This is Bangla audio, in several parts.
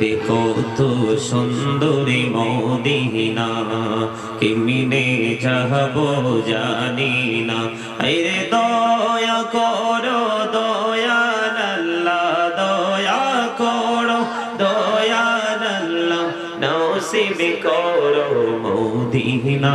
রে কত সুন্দরী মদিনা কেমিনে যাব জানি না। রে দয়া করো দয়াল দয়া করো দয়াল আল্লাহ করো মদিনা।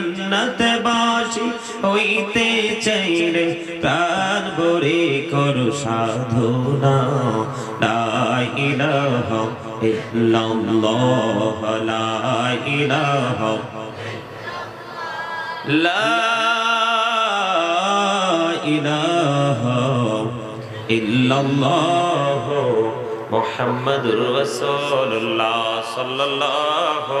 জান্নাতে বাসি হইতে চাইলে প্রাণ ভরে করো সাধনা লা ইলাহা ইল্লাল্লাহ সাল্লাল্লাহু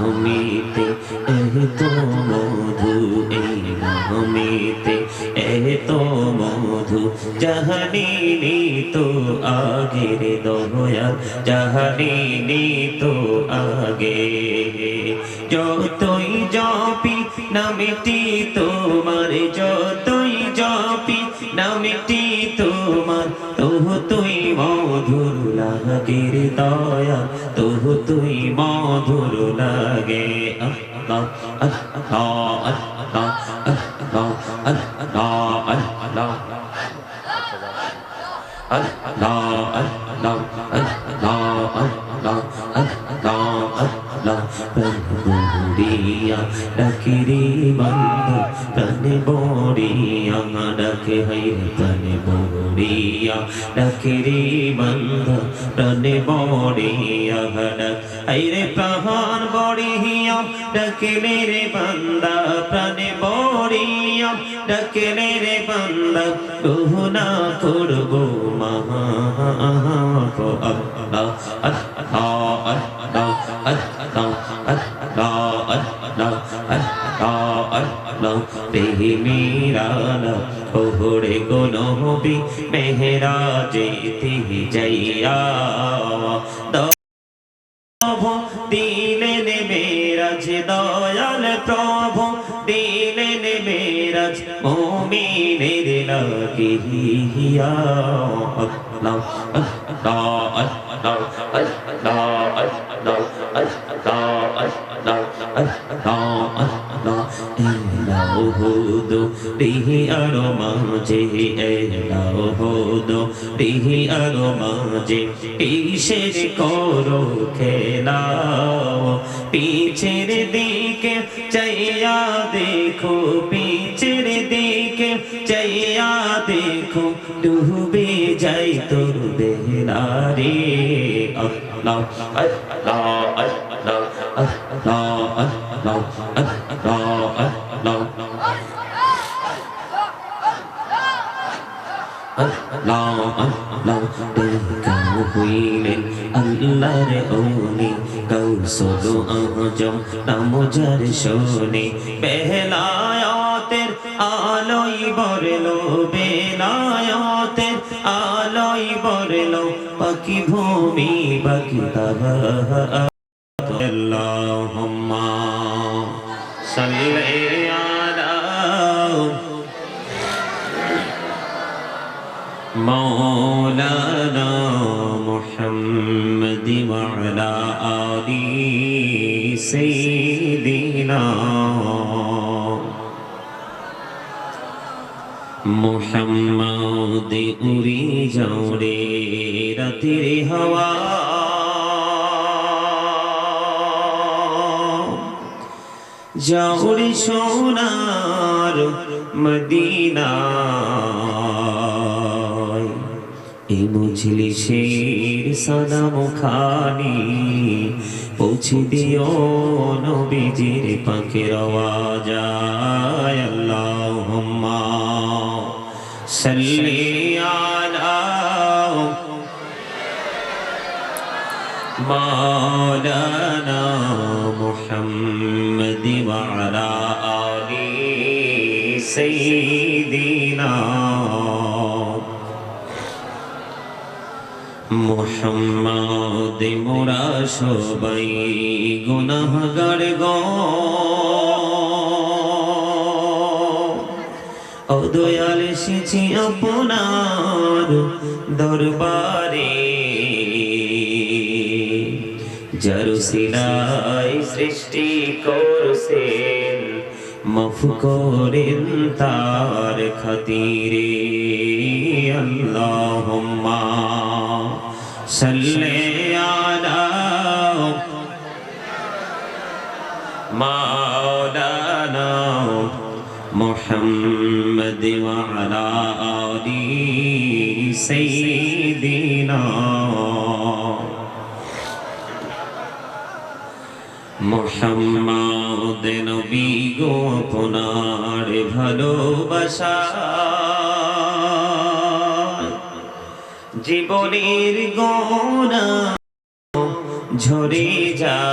নামিতে এত মধু এই নামিতে এত মধু জাহানিনি তো আগের দয়াল জাহানিনি তো আগে। যতই জপি নামিটি তোমার যতই মধুর লাগে রে দয়া তবু তুই মধুর লাগে। আল্লাহ আল্লাহ আল্লাহ तने बोरिया डाके है तने बोरिया डाके रे बंध तने बोरिया डाक अरे प्रहान बोरिया डाके रे बंदा तने बोरिया ডাকে রে বান্দা গহনা করব মহা আল্লাহ আল্লাহ আল্লাহ আল্লাহ আল্লাহ আল্লাহ প্রেমীরানা ওহরে গো নবী মেহরা যেতে যাইয়া। প্রভু দিলেন মেরাজ, দয়াল প্রভু দিলেন মেরাজ, মুমিনের লাগিয়া আল্লাহ আল্লাহ আল্লাহ আল্লাহ। hudu rihi আরও je এলাও hudu rihi আরও je পিশেষ করো খেলাও। পিছের দিকে চাইয়া দেখো, পিছের দিকে চাইয়া দেখো, ডুবে যাই তোর বেহনারে আল্লাহ আল্লাহ আল্লাহ আল্লাহ দেখাও হইলেন আল্লাহর ওলি কৌশল আজম নাম যার শোনে। বেলায়াতের আলোই বরলো, বেলায়াতের আলোই বরলো পাখি ভূমি পাখি তাহা مولانا محمد وعلى آل سيدنا মোহাম্মদ উড়ি যাওরে রাতের হাওয়া যাওরে সোনার মদিনা এই মজলিসের সালাম খানি পৌঁছে দিও নবীজির পাখির আওয়াজায় আল্লাহুম্মা সাল্লি আলা মাওলানা মুহাম্মদ ওয়া আলা আলি সাইয়্যিদিনা মোহাম্মদ মোরা সবাই গুনাহগার গ। ও দয়াল এসেছি আপনার দরবারে। জরুসিলাই সৃষ্টি করছেন, মফ করেন তার খাতিরে। আল্লাহুম্মা সাল্লি আলা মাওলানা محمد وعلى آل سيدنا মোহাম্মদ নবী গো আপনার ভালোবাসা জীবনের গোনা ঝরে যায়।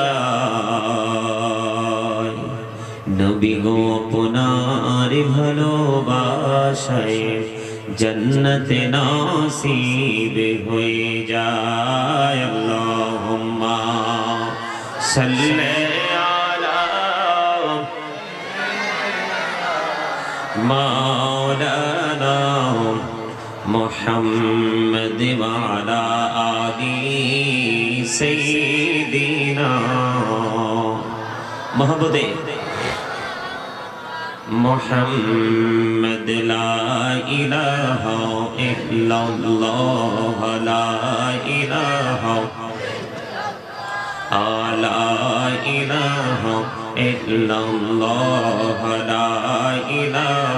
নবী গো আপনার ভালোবাসায় জন্নত নসিব হয়ে যায়। আল্লাহুম্মা সাল্লি মাওলানা محمد وعلى آل سيدنا محبوب محمد لا إله إلا الله لا إله لا إله إلا الله لا إله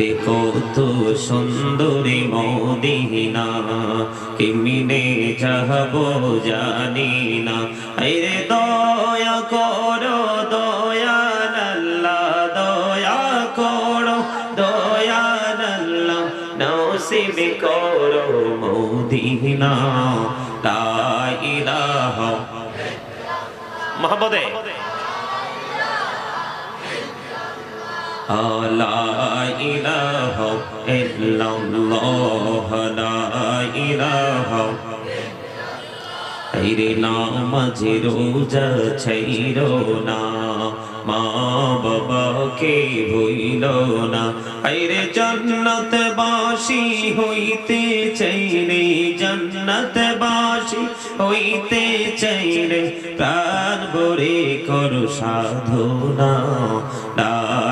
রে কত সুন্দরী মদিনা, কেমিনে যাহব জানি না রে দয়া করো দয়াল আল্লাহ দয়া করো দয়াল আল্লাহ নসিব করো মদিনা। লা ইলাহা মহব্বতে লা ইলাহা ইল্লাল্লাহ লা ইলাহা রে নামাজ রোজা ছাইরো না মা বাবাকে হইল না রে জন্নত বাসি হইতে চাইলে জন্নত বাসি হইতে চাইলে প্রাণ ভরে কর সাধনা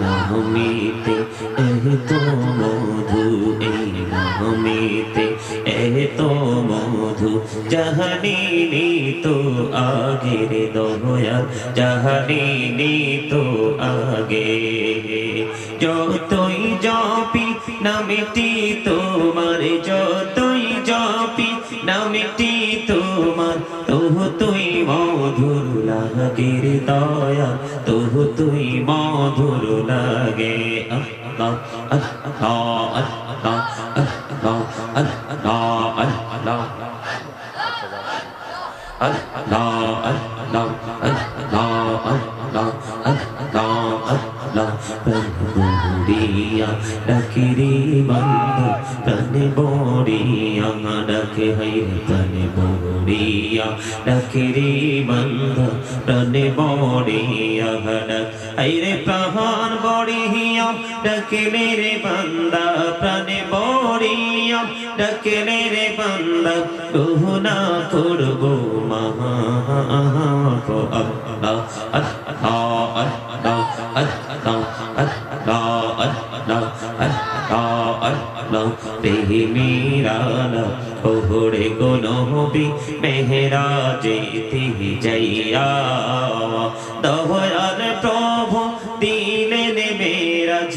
নামিতে এহ তো মধু এই নামিতে এহ তো মধু জাহানিনি তো আগের দয়া জাহানিনি তো আগে। যতই জপি নামিটি তোমার যতই মধুর লাগের দয়া তবু তুই মধুর লাগে আল্লাহ আল্লাহ আল্লাহ আল্লাহ আল্লাহ আল্লাহ Allah, বড়িয়া ডাকে হাই বড়িয়া বড়িয়া ডাকেরে আইরে প্রহর বড়িয়া ডাকলে রে বান্দা, প্রাণে বড়িয়া ডাকলে রে বান্দা গুহনা করব মহা আল্লাহ আল্লাহ আল্লাহ যাইয়া দহরা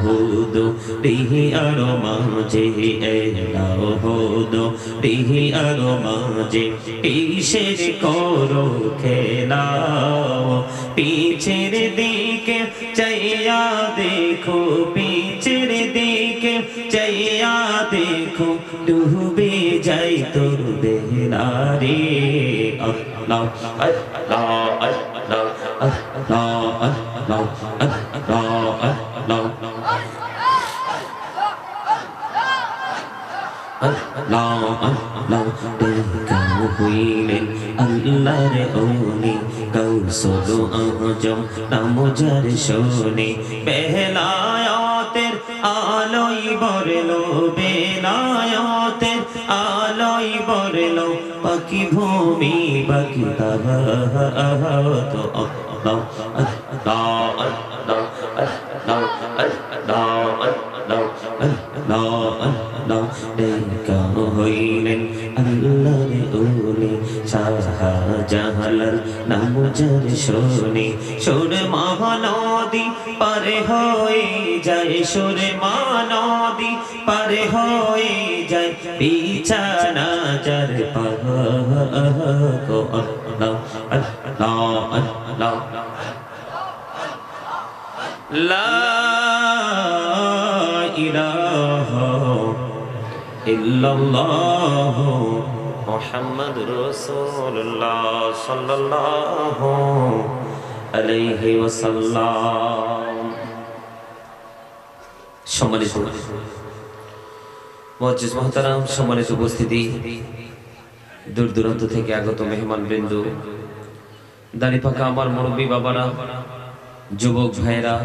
হুদু দিহি আরও মাঝে এলাও হুদু দিহি আরও মাঝে কিসের করো খেলাও, পিছের দিকে চাইয়া দেখো, পিছের দিকে চাইয়া দেখো, ডুবে যাই তোর আল্লাহ আল্লাহ আল্লাহ আল্লাহ। আল্লাহ আল্লাহ দেখাও হইলেন আল্লাহর ওলি কৌশল আজম নাম যার শোনে বেলায়াতের আলোই বরলো বেলায়াতের আলোই বরলো পাখি ভূমি বাকি তাহা তো আল্লাহ আল্লাহ আল্লাহ শুনি সুর মহানদী, পারে হয়ে যায় সুর মানদী পারে হয়ে যায় বিছানা চার পাহ আল্লাহ ইল্লাল্লাহ। محمد رسول الله صلى الله عليه وسلم সম্মানিত মসজিদ মহতারাম সম্মানিত উপস্থিতি দূর দূরান্ত থেকে আগত মেহমান বিন্দু দাড়ি পাকা আমার মুরব্বী বাবারা যুবক ভাইয়েরা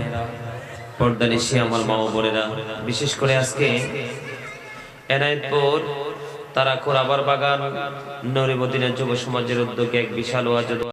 পর্দা নিশি আমার মা ও বোনেরা বিশেষ করে আজকে এনায়তপুর তারা খোরাবার বাগান। নরিমদিনের যুব সমাজের উদ্যোগে এক বিশাল ওয়াজ